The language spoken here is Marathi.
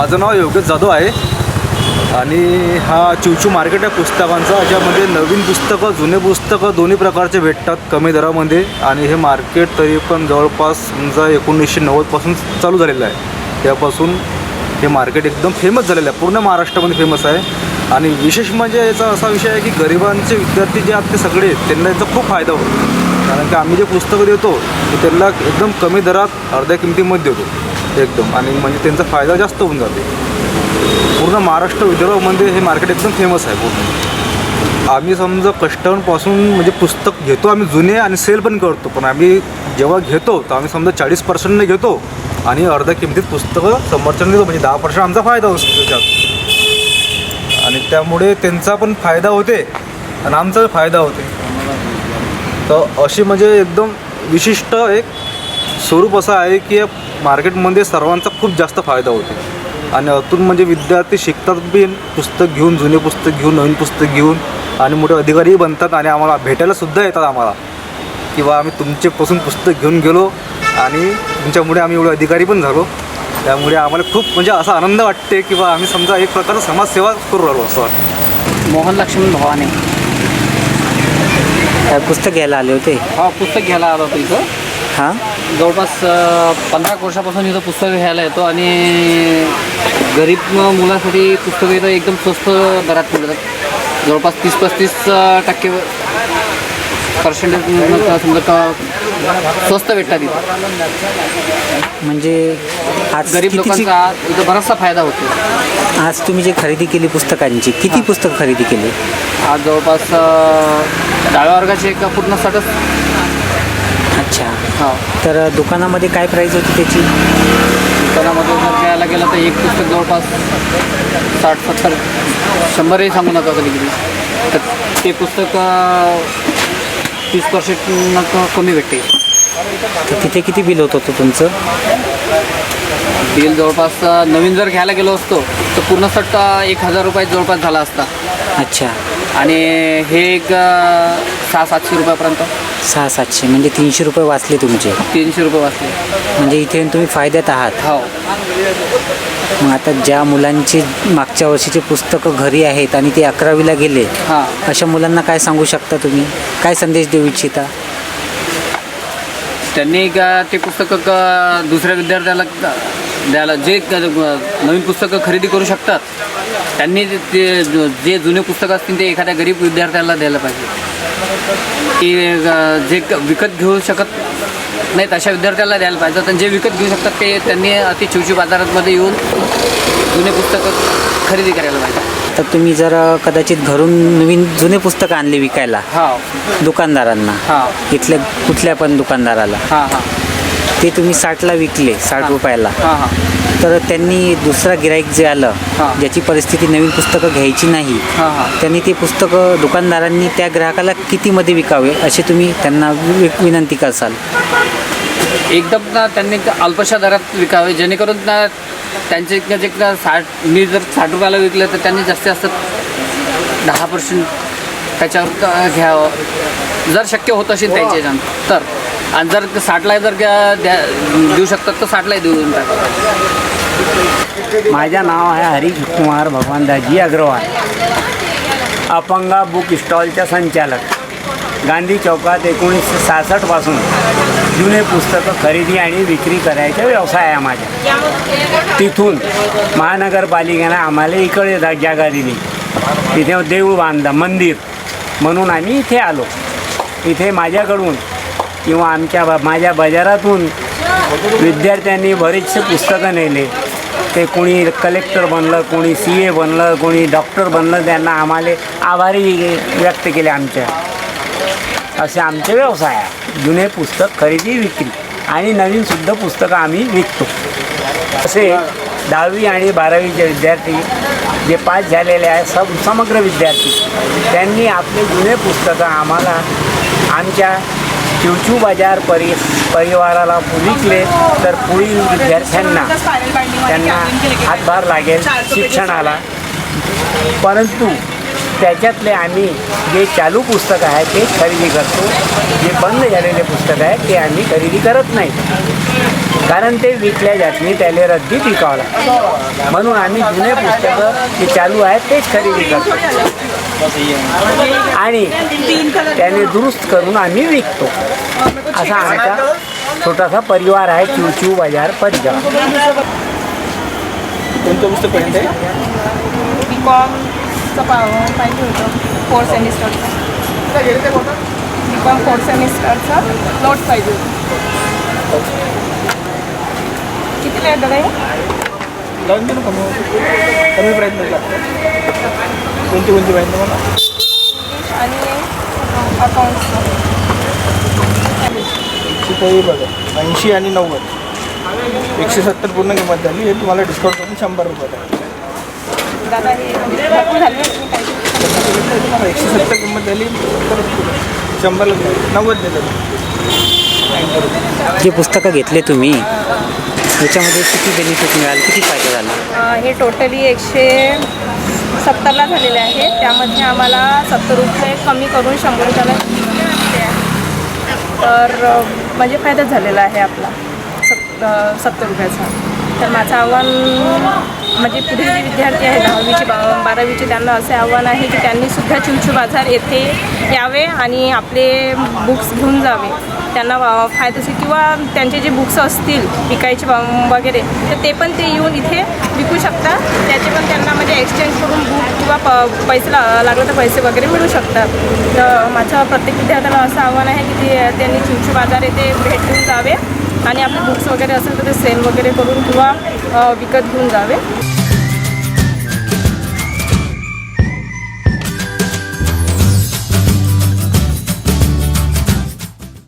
माझं नाव योगेश जाधव आहे. आणि हा चिवचू मार्केट आहे पुस्तकांचा. याच्यामध्ये नवीन पुस्तकं जुने पुस्तकं दोन्ही प्रकारचे भेटतात कमी दरामध्ये. आणि हे मार्केट तरी पण जवळपास समजा एकोणीसशे नव्वदपासून चालू झालेलं आहे. त्यापासून हे मार्केट एकदम फेमस झालेलं आहे. पूर्ण महाराष्ट्रामध्ये फेमस आहे. आणि विशेष म्हणजे याचा असा विषय आहे की गरिबांचे विद्यार्थी जे आहेत ते सगळे त्यांना याचा खूप फायदा होतो. कारण की आम्ही जे पुस्तकं देतो ते त्यांना एकदम कमी दरात अर्ध्या किमतीमध्ये देतो. एकदम. आणि म्हणजे त्यांचा फायदा जास्त होऊन जाते. पूर्ण महाराष्ट्र विदर्भामध्ये हे मार्केट एकदम फेमस आहे पूर्ण. आम्ही समजा कस्टमरपासून म्हणजे पुस्तक घेतो आम्ही जुने आणि सेल पण करतो. पण आम्ही जेव्हा घेतो तर आम्ही समजा चाळीस पर्सेंटने घेतो आणि अर्ध्या किमतीत पुस्तकं समोरच्याने देतो. म्हणजे दहा पर्सेंट आमचा फायदा होतो त्याच्यात आणि त्यामुळे त्यांचा पण फायदा होते आणि आमचा फायदा होते. तर अशी म्हणजे एकदम विशिष्ट एक स्वरूप असं आहे की या मार्केटमध्ये सर्वांचा खूप जास्त फायदा होतो. आणि अतून म्हणजे विद्यार्थी शिकतात बी पुस्तक घेऊन जुने पुस्तक घेऊन नवीन पुस्तक घेऊन आणि मोठे अधिकारीही बनतात आणि आम्हाला भेटायला सुद्धा येतात आम्हाला. किंवा आम्ही तुमच्यापासून पुस्तक घेऊन गेलो आणि तुमच्यामुळे आम्ही एवढे अधिकारी पण झालो. त्यामुळे आम्हाला खूप म्हणजे असा आनंद वाटते किंवा आम्ही समजा एक प्रकारचा समाजसेवा करू राहिलो असं वाटतं. मोहन लक्ष्मण भवाने. पुस्तक घ्यायला आले होते? हा पुस्तक घ्यायला आलो होतो इथं. हां? जवळपास पंधरा वर्षापासून इथं पुस्तक घ्यायला येतो आणि गरीब मुलांसाठी पुस्तकं इथं एकदम स्वस्त दरात मिळतात. जवळपास तीस पस्तीस टक्के पर्सेंटेज समजा का स्वस्त भेटतात इथं. म्हणजे आज गरीब लोकांचा इथं बराचसा फायदा होतो. आज तुम्ही जे खरेदी केली पुस्तकांची किती पुस्तक खरेदी केली? आज जवळपास डाव्या वर्गाचे एक पूर्ण साठच हा. तर दुकानामध्ये काय प्राईस होती त्याची? दुकानामध्ये जर घ्यायला गेलं तर एक पुस्तक जवळपास साठ सत्तर शंभरही सांगू नका कधी कधी. तर ते पुस्तक तीस पर्सेंट कमी भेटते. तर तिथे किती बिल होत होतं तुमचं? बिल जवळपास नवीन जर घ्यायला गेलो असतो तर पूर्ण सट अं, एक हजार रुपये जवळपास झाला असता. अच्छा. आणि हे एक सहा सातशे रुपयापर्यंत. सहा सातशे. म्हणजे तीनशे रुपये वाचले तुमचे. तीनशे रुपये वाचले. म्हणजे इथे येऊन तुम्ही फायद्यात आहात. हो. मग आता ज्या मुलांची मागच्या वर्षीचे पुस्तकं घरी आहेत आणि ते अकरावीला गेले हां. अशा मुलांना काय सांगू शकता तुम्ही? काय संदेश देऊ इच्छिता? त्यांनी एक ते पुस्तकं क- दुसऱ्या विद्यार्थ्याला क- द्यायला जे क- नवीन पुस्तकं खरेदी करू शकतात त्यांनी ते- ज- जुने पुस्तकं असतील ते एखाद्या गरीब विद्यार्थ्याला द्यायला पाहिजे. की जे विकत घेऊ शकत नाहीत अशा विद्यार्थ्याला द्यायला पाहिजे. आणि जे विकत घेऊ शकतात ते त्यांनी अति चिवची बाजारामध्ये येऊन जुने पुस्तकं खरेदी करायला पाहिजे. तर तुम्ही जर कदाचित घरून नवीन जुने पुस्तकं आणले विकायला हा. दुकानदारांना हा. इथल्या कुठल्या पण दुकानदाराला हां हां. ते तुम्ही साठला विकले साठ रुपयाला. हां हां. तर त्यांनी दुसरा गिराईक जे आलं हा. ज्याची परिस्थिती नवीन पुस्तकं घ्यायची नाही हां हां. त्यांनी ते पुस्तकं दुकानदारांनी त्या ग्राहकाला कितीमध्ये विकावे असे तुम्ही त्यांना विनंती करसाल? एकदम ना त्यांनी अल्पशा दरात विकावे जेणेकरून ना त्यांचे जे साठ मी जर साठ रुपयाला विकलं तर त्यांनी जास्तीत जास्त दहा पर्सेंट त्याच्यावर घ्यावं. जर शक्य होत असेल त्यांच्या ह्याच्यानं तर. आणि जर साठला जर द्या द्या- देऊ शकतात तर साठलाही देऊन टाका माझं नाव आहे हरीश कुमार भगवानदाजी अग्रवाल. अपंगा बुक स्टॉलच्या संचालक. गांधी चौकात एकोणीसशे सहासष्टपासून जुने पुस्तकं खरेदी आणि विक्री करायचा व्यवसाय आहे माझा तिथून महानगरपालिकेनं आम्हाला इकडे जागा दिली. तिथे देऊळ बांधलं मंदिर. म्हणून आम्ही इथे आलो. इथे माझ्याकडून किंवा आमच्या माझ्या बाजारातून विद्यार्थ्यांनी बरेचसे पुस्तकं नेले. ते कोणी कलेक्टर बनलं कोणी सी ए बनलं कोणी डॉक्टर बनलं त्यांना आम्हाला आभारी व्यक्त केले आमच्या असे आमचे व्यवसाय आहे. जुने पुस्तक खरेदी विक्री आणि नवीनसुद्धा पुस्तकं आम्ही विकतो. असे दहावी आणि बारावीचे विद्यार्थी जे पास झालेले आहे सब समग्र विद्यार्थी त्यांनी आपले जुने पुस्तकं आम्हाला आमच्या चिवचू बाजार परि परिवाराला विकले तर पुढील विद्यार्थ्यांना त्यांना हातभार लागेल शिक्षणाला. परंतु त्याच्यातले आम्ही जे चालू पुस्तकं आहे ते खरेदी करतो. जे बंद झालेले पुस्तक आहे ते आम्ही खरेदी करत नाही. कारण ते विकल्या जात नाही त्याला रद्दी विकावं लागतं. म्हणून आम्ही जुने पुस्तकं जे चालू आहेत तेच खरेदी करतो. आणि त्याने दुरुस्त करून आम्ही विकतो. असा आमचा छोटासा परिवार आहे चिवचिव बाजार परिवार कोणतं पुस्तक पाहिजे आहे बी कॉमचं पा पाहिजे होतं फोर्थ सेमिस्टरचं बी कॉम फोर्थ सेमिस्टरचं नोट्स पाहिजे होतं. किती वेळ आहे लावून देऊ कमी कमी प्राईजमध्ये लागतं कोणती कोणती पाहिजे तुम्हाला? इंग्लिश आणि अकाउंट्स एकशे काही बघा. ऐंशी आणि नव्वद. एकशे सत्तर पूर्ण किंमत झाली. हे तुम्हाला डिस्काउंट करून शंभर रुपये. दादा हे एकशे सत्तर किंमत झाली. तर शंभरला. नव्वद देतो जे पुस्तकं घेतले तुम्ही त्याच्यामध्ये किती बेनिफिट मिळाले? किती फायदा झाला? हे टोटली एकशे सत्तरला झालेले आहे. त्यामध्ये आम्हाला सत्तर रुपये कमी करून शंभर रुपयाला तर म्हणजे फायदा झालेला आहे आपला. सत् सत्तर रुपयाचा. तर माझं आव्हान म्हणजे पुढील जे विद्यार्थी आहेत दहावीचे बा बारावीचे त्यांना असे आव्हान आहे की त्यांनी सुद्धा चिंचू बाजार येथे यावे आणि आपले बुक्स घेऊन जावे. त्यांना वा- फायदेशीर किंवा त्यांचे जे बुक्स असतील विकायचे वगैरे तर ते पण ते येऊन इथे विकू शकतात. त्याचे पण त्यांना म्हणजे एक्सचेंज करून बुक किंवा प पैसे ला लागलं तर पैसे वगैरे मिळू शकतात. तर माझं प्रत्येक विद्यार्थ्याला असं आव्हान आहे की ते त्यांनी चिंचू बाजार येथे भेट देऊन जावे. आणि आपले बुक्स वगैरे असेल तर ते सेल वगैरे करून किंवा विकत घेऊन जावे.